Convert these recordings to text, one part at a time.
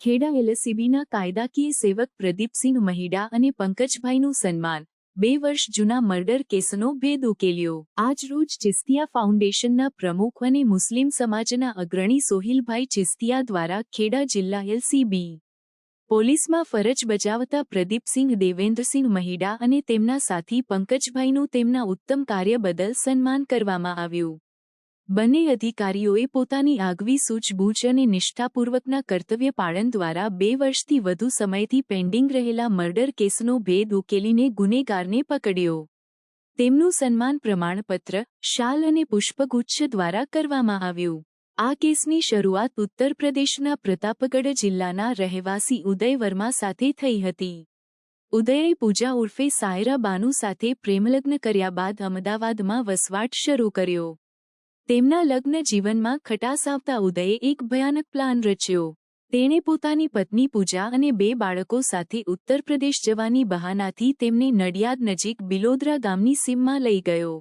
ખેડા એલસીબીના કાયદાકીય સેવક પ્રદીપસિંહ મહિડા અને પંકજભાઈનું સન્માન. બે વર્ષ જૂના મર્ડર કેસનો ભેદ ઉકેલ્યો. આજરોજ ચિસ્તિયા ફાઉન્ડેશનના પ્રમુખ અને મુસ્લિમ સમાજના અગ્રણી સોહિલભાઈ ચિસ્તિયા દ્વારા ખેડા જિલ્લા એલસીબી પોલીસમાં ફરજ બજાવતા પ્રદીપસિંહ દેવેન્દ્રસિંહ મહિડા અને તેમના સાથી પંકજભાઈનું તેમના ઉત્તમ કાર્ય બદલ સન્માન કરવામાં આવ્યું. બંને અધિકારીઓએ પોતાની આગવી સૂઝબૂછ અને નિષ્ઠાપૂર્વકના કર્તવ્ય પાળન દ્વારા બે વર્ષથી વધુ સમયથી પેન્ડિંગ રહેલા મર્ડર કેસનો ભેદ ઉકેલીને ગુનેગારને પકડ્યો. તેમનું સન્માન પ્રમાણપત્ર, શાલ અને પુષ્પગુચ્છ દ્વારા કરવામાં આવ્યું. આ કેસની શરૂઆત ઉત્તર પ્રદેશના પ્રતાપગઢ જિલ્લાના રહેવાસી ઉદય વર્મા સાથે થઈ હતી. ઉદયે પૂજા ઉર્ફે સાયરા બાનુ સાથે પ્રેમલગ્ન કર્યા બાદ અમદાવાદમાં વસવાટ શરૂ કર્યો. તેમના લગ્ન જીવનમાં ખટાસ આવતા ઉદયે એક ભયાનક પ્લાન રચ્યો. તેણે પોતાની પત્ની પૂજા અને બે બાળકો સાથે ઉત્તર પ્રદેશ જવાની બહાનાથી તેમને નડિયાદ નજીક બિલોદરા ગામની સીમમાં લઈ ગયો.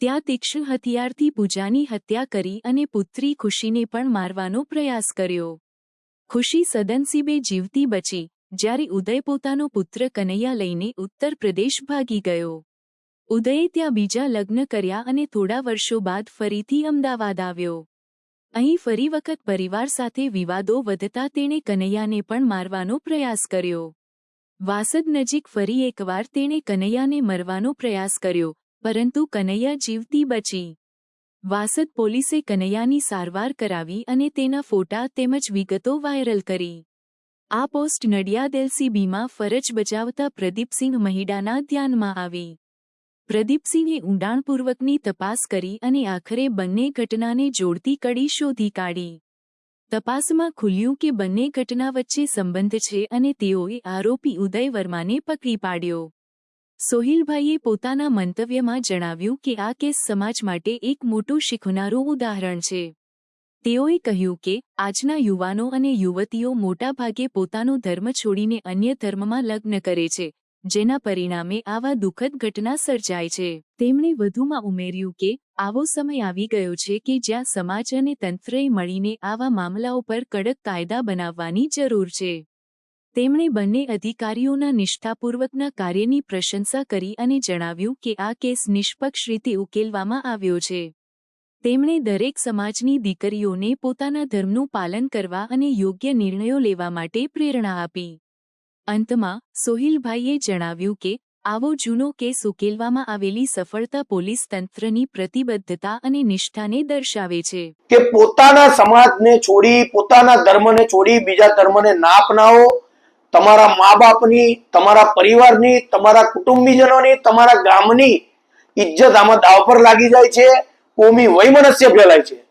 ત્યાં તીક્ષ્ણ હથિયારથી પૂજાની હત્યા કરી અને પુત્રી ખુશીને પણ મારવાનો પ્રયાસ કર્યો. ખુશી સદનસીબે જીવતી બચી, જ્યારે ઉદય પોતાનો પુત્ર કનૈયા લઈને ઉત્તર પ્રદેશ ભાગી ગયો. ઉદયે ત્યાં બીજા લગ્ન કર્યા અને થોડા વર્ષો બાદ ફરીથી અમદાવાદ આવ્યો. અહીં ફરી વખત પરિવાર સાથે વિવાદો વધતા તેણે કનૈયાને પણ મારવાનો પ્રયાસ કર્યો. વાસદ નજીક ફરી એકવાર તેણે કનૈયાને મરવાનો પ્રયાસ કર્યો, પરંતુ કનૈયા જીવતી બચી. વાસદ પોલીસે કનૈયાની સારવાર કરાવી અને તેના ફોટા તેમજ વિગતો વાયરલ કરી. આ પોસ્ટ નડિયાદ એલસીબીમાં ફરજ બજાવતા પ્રદીપસિંહ મહિડાના ધ્યાનમાં આવી. પ્રદીપસિંહે ઊંડાણપૂર્વકની તપાસ કરી અને આખરે બંને ઘટનાને જોડતી કડી શોધી કાઢી. તપાસમાં ખુલ્યું કે બંને ઘટના વચ્ચે સંબંધ છે અને તેઓએ આરોપી ઉદય વર્માને પકડી પાડ્યો. સોહિલભાઈએ પોતાના મંતવ્યમાં જણાવ્યું કે આ કેસ સમાજ માટે એક મોટું શીખનારું ઉદાહરણ છે. તેઓએ કહ્યું કે, આજના યુવાનો અને યુવતીઓ મોટાભાગે પોતાનો ધર્મ છોડીને અન્ય ધર્મમાં લગ્ન કરે છે જેના પરિણામે આવા દુઃખદ ઘટના સર્જાય છે. તેમણે વધુમાં ઉમેર્યું કે, આવો સમય આવી ગયો છે કે જ્યાં સમાજ અને તંત્રએ મળીને આવા મામલાઓ પર કડક કાયદા બનાવવાની જરૂર છે. તેમણે બંને અધિકારીઓના નિષ્ઠાપૂર્વકના કાર્યની પ્રશંસા કરી અને જણાવ્યું કે આ કેસ નિષ્પક્ષ રીતે ઉકેલવામાં આવ્યો છે. તેમણે દરેક સમાજની દીકરીઓને પોતાના ધર્મનું પાલન કરવા અને યોગ્ય નિર્ણયો લેવા માટે પ્રેરણા આપી. અંતમાં, સોહિલભાઈએ જણાવ્યું કે, આવો જૂનો કેસ ઉકેલવામાં આવેલી સફળતા પોલીસ તંત્રની પ્રતિબદ્ધતા અને નિષ્ઠાને દર્શાવે છે. કે પોતાના સમાજને છોડી, પોતાના ધર્મને છોડી, બીજા ધર્મને ના અપનાવો તમારા મા બાપની તમારા પરિવારની, તમારા કુટુંબીજનોની, તમારા ગામની ઇજ્જત આમાં દાવ પર લાગી જાય છે, કોમી વૈમનસ્ય ફેલાય છે.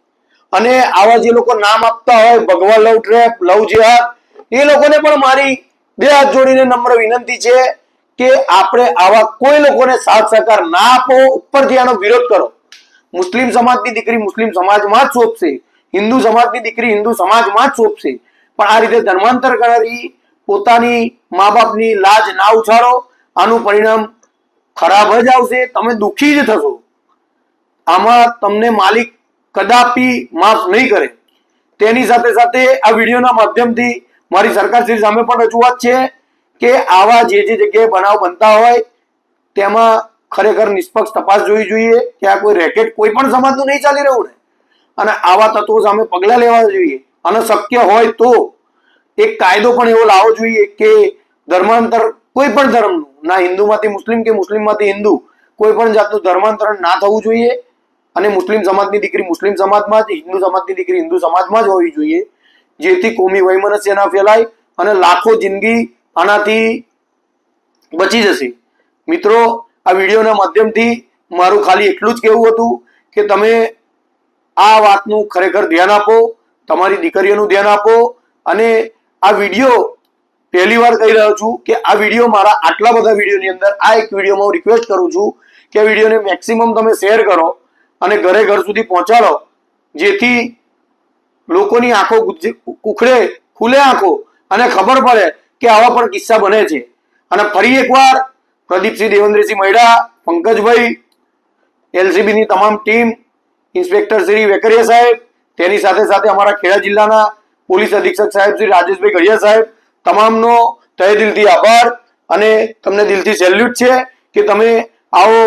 અને આવા જે લોકો નામ આપતા હોય, ભગવાન લવ ટ્રેપ, લવ જેહાદ, એ લોકોને પણ મારી બે હાથ જોડીને નમ્ર વિનંતી છે કે આપણે આવા કોઈ લોકોને સાથ સહકાર ના આપો, ઉપરથી આનો વિરોધ કરો. મુસ્લિમ સમાજની દીકરી મુસ્લિમ સમાજમાં જ શોભશે હિન્દુ સમાજની દીકરી હિન્દુ સમાજમાં જ શોભશે પણ આ રીતે ધર્માંતર કરી પોતાની મા બાપની લાજ ના ઉછાળો, આનું પરિણામ ખરાબ જ આવશે, તમે દુઃખી જ થશો. આમાં તમને માલિક કદાપી માફ નહીં કરે. તેની સાથે સાથે આ વિડીયોના માધ્યમથી મારી સરકાર શ્રી સામે પણ રજૂઆત છે કે આવા જે જે જગ્યાએ બનાવ બનતા હોય, તેમાં ખરેખર નિષ્પક્ષ તપાસ જોવી જોઈએ કે આ કોઈ રેકેટ કોઈ પણ સમાજનું નહીં ચાલી રહ્યું ને. અને આવા તત્વો સામે પગલાં લેવા જોઈએ. અને શક્ય હોય તો એક કાયદો પણ એવો લાવવો જોઈએ કે ધર્માંતર કોઈ પણ ધર્મનું, ના હિન્દુમાંથી મુસ્લિમ કે મુસ્લિમમાંથી હિન્દુ, કોઈ પણ જાતનું ધર્માંતરણ ના થવું જોઈએ. અને મુસ્લિમ સમાજની દીકરી મુસ્લિમ સમાજમાં જ, હિન્દુ સમાજની દીકરી હિન્દુ સમાજમાં જ હોવી જોઈએ. જેથી કોમી વૈમનસ્ય ના ફેલાય અને લાખો જિંદગી આનાથી બચી જશે. મિત્રો, આ વિડીયોના માધ્યમથી મારું ખાલી એટલું જ કહેવું હતું કે તમે આ વાતનું ખરેખર ધ્યાન આપો, તમારી દીકરીઓનું ધ્યાન આપો અને આ વીડિયો પહેલી વાર કહી રહ્યો છું કે આ વીડિયો મારા આટલા બધા વિડીયોની અંદર આ એક વિડીયોમાં હું રિક્વેસ્ટ કરું છું કે આ વિડીયોને મેક્સિમમ તમે શેર કરો અને ઘરે ઘર સુધી પહોંચાડો, જેથી લોકોની આંખો ઉખડે ખુલે આંખો, અને ખબર પડે કે આવા પણ કિસ્સા બને છે. અને ફરી એકવાર પ્રદીપસિંહ દેવેન્દ્રસિંહ મહેડા પંકજભાઈ એલસીબી ની તમામ ટીમ, ઇન્સ્પેક્ટર શ્રી વેકરિયા સાહેબ, તેની સાથે સાથે અમારા ખેડા જિલ્લાના પોલીસ અધિક્ષક સાહેબ શ્રી રાજેશભાઈ ગઢિયા સાહેબ, તમામનો તહે દિલથી આભાર. અને તમને દિલથી સેલ્યુટ છે કે તમે આવો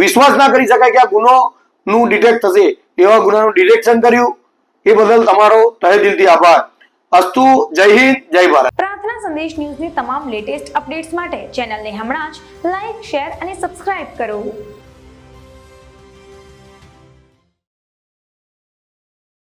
વિશ્વાસ ના કરી શકાય કે આ ગુનો નું ડિટેક્ટ થશે. એવા ગુનાનું ડિટેક્શન કર્યું. એ બદલ તમારો તહે દિલથી આભાર. અસ્તુ, જય હિન્દ, જય ભારત. પ્રાર્થના સંદેશ ન્યૂઝની તમામ લેટેસ્ટ અપડેટ્સ માટે ચેનલને હમણાં જ લાઈક શેર અને સબસ્ક્રાઇબ કરો.